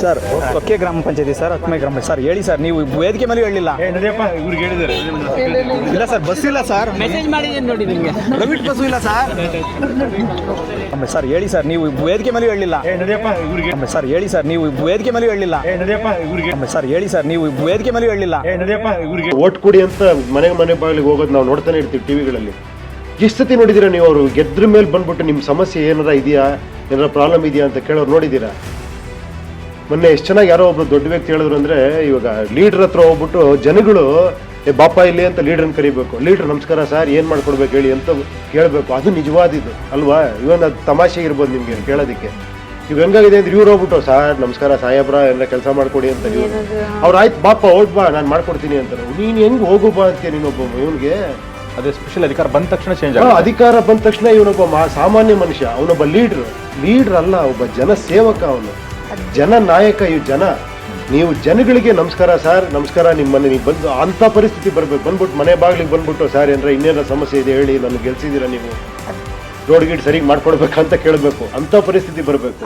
Sir okay ಗ್ರಾಮ ಪಂಚಾಯತಿ sir ಹತ್ತನೇ ಗ್ರಾಮ ಪಂಚಾಯತಿ. ಸರ್ ಹೇಳಿ ಸರ್ ನೀವು ವೇದಿಕೆ ಮೇಲೆ ಹೇಳಿಲ್ಲ. ಇವ್ರಿಗೆ ಹೇಳಿದ್ದಾರೆ. ಇಲ್ಲ ಸರ್ ಬಸ್ ಇಲ್ಲ ಸರ್. ಮೆಸೇಜ್ ಮಾಡಿದ್ದೀನಿ ನೋಡಿ ನಿಮಗೆ. ಪ್ರೈವೇಟ್ ಬಸ್ಸು ಇಲ್ಲ ಸರ್. ಸರ್ ಹೇಳಿ ಸರ್ ನೀವು ವೇದಿಕೆ ಮೇಲೆ ಹೇಳಿಲ್ಲ. ಸರ್ ಹೇಳಿ ಸರ್ ನೀವು ವೇದಿಕೆ ಮೇಲೆ ಹೇಳಿಲ್ಲ. ಸರ್ ಹೇಳಿ ಸರ್ ನೀವು ವೇದಿಕೆ ಮೇಲೆ ಹೇಳಿಲ್ಲ. ಏ ನಡಿಯಪ್ಪ ಇವ್ರಿಗೆ ಓಟ್ ಕೊಡಿ ಅಂತ ಮನೆ ಮನೆ ಬಾಗಿಲಿಗೆ ಹೋಗೋದು ನಾವು ನೋಡ್ತಾನೆ ಇರ್ತೀವಿ ಟಿವಿಗಳಲ್ಲಿ. ಎಷ್ಟು ಸತಿ ನೋಡಿದ್ದೀರಾ ನೀವು ಅವರು? ಗೆದ್ರ ಮೇಲೆ ಬಂದ್ಬಿಟ್ಟು ನಿಮ್ಮ ಸಮಸ್ಯೆ ಏನಾರ ಇದೆಯಾ? ಏನಾರ ಪ್ರಾಬ್ಲಮ್ ಇದೆಯಾ ಅಂತ ಕೇಳೋರು ನೋಡಿದ್ದೀರಾ ಮೊನ್ನೆ ಎಷ್ಟು ಚೆನ್ನಾಗಿ ಯಾರೋ ಒಬ್ರು ದೊಡ್ಡ ವ್ಯಕ್ತಿ ಹೇಳಿದ್ರು ಅಂದ್ರೆ ಇವಾಗ ಲೀಡರ್ ಹತ್ರ ಹೋಗ್ಬಿಟ್ಟು ಜನಗಳು ಏ ಬಾಪ ಇಲ್ಲಿ ಅಂತ ಲೀಡರ್ನ ಕರಿಬೇಕು. ಲೀಡರ್ ನಮಸ್ಕಾರ ಸರ್ ಏನ್ ಮಾಡ್ಕೊಡ್ಬೇಕು ಹೇಳಿ ಅಂತ ಕೇಳಬೇಕು. ಅದು ನಿಜವಾದಿದ್ದು ಅಲ್ವಾ? ಇವನ್ ಅದು ತಮಾಷೆ ಇರ್ಬೋದು ನಿಮ್ಗೆ ಕೇಳೋದಕ್ಕೆ. ಇವ್ ಹೆಂಗಾಗಿದೆ ಅಂದ್ರೆ ಇವ್ರು ಹೋಗ್ಬಿಟ್ಟು ಸರ್ ನಮಸ್ಕಾರ ಸಾಹೇಬ್ರ ಎಲ್ಲ ಕೆಲಸ ಮಾಡ್ಕೊಡಿ ಅಂತ ಇವ್ರು. ಅವ್ರು ಆಯ್ತು ಬಾಪ ಓಟ್ ಬಾ ನಾನು ಮಾಡ್ಕೊಡ್ತೀನಿ ಅಂತಾರೆ. ನೀನು ಹೆಂಗ್ ಹೋಗು ಬಾ ಅಂತೀಯ ನೀನೊಬ್ಬ ಇವನ್ಗೆ? ಅದೇ ಸ್ಪೆಷಲ್ ಅಧಿಕಾರ ಬಂದ ತಕ್ಷಣ ಚೇಂಜ್ ಅಧಿಕಾರ ಬಂದ ತಕ್ಷಣ ಇವನೊಬ್ಬ ಮಾ- ಸಾಮಾನ್ಯ ಮನುಷ್ಯ ಅವನೊಬ್ಬ ಲೀಡರ್. ಲೀಡ್ರ್ ಅಲ್ಲ ಒಬ್ಬ ಜನ ಸೇವಕ ಅವನು. ಜನ ನಾಯಕ ಇವು ಜನ ನೀವು ಜನಗಳಿಗೆ ನಮಸ್ಕಾರ ಸರ್ ನಮಸ್ಕಾರ ನಿಮ್ಮ ಮನೆ ನೀವು ಬಂದು ಅಂತ ಪರಿಸ್ಥಿತಿ ಬರ್ಬೇಕು ಬಂದ್ಬಿಟ್ಟು ಮನೆ ಬಾಗಿಲಿಗೆ ಬಂದ್ಬಿಟ್ಟು ಸರ್ ಅಂದ್ರೆ ಇನ್ನೇನೋ ಸಮಸ್ಯೆ ಇದೆ ಹೇಳಿ ನನಗೆ ಗೆಲ್ಸಿದ್ದೀರಾ ನೀವು? ರೋಡ್ ಗೀಡ್ ಸರಿಗೆ ಮಾಡ್ಕೊಡ್ಬೇಕಂತ ಕೇಳಬೇಕು ಅಂತ ಪರಿಸ್ಥಿತಿ ಬರಬೇಕು.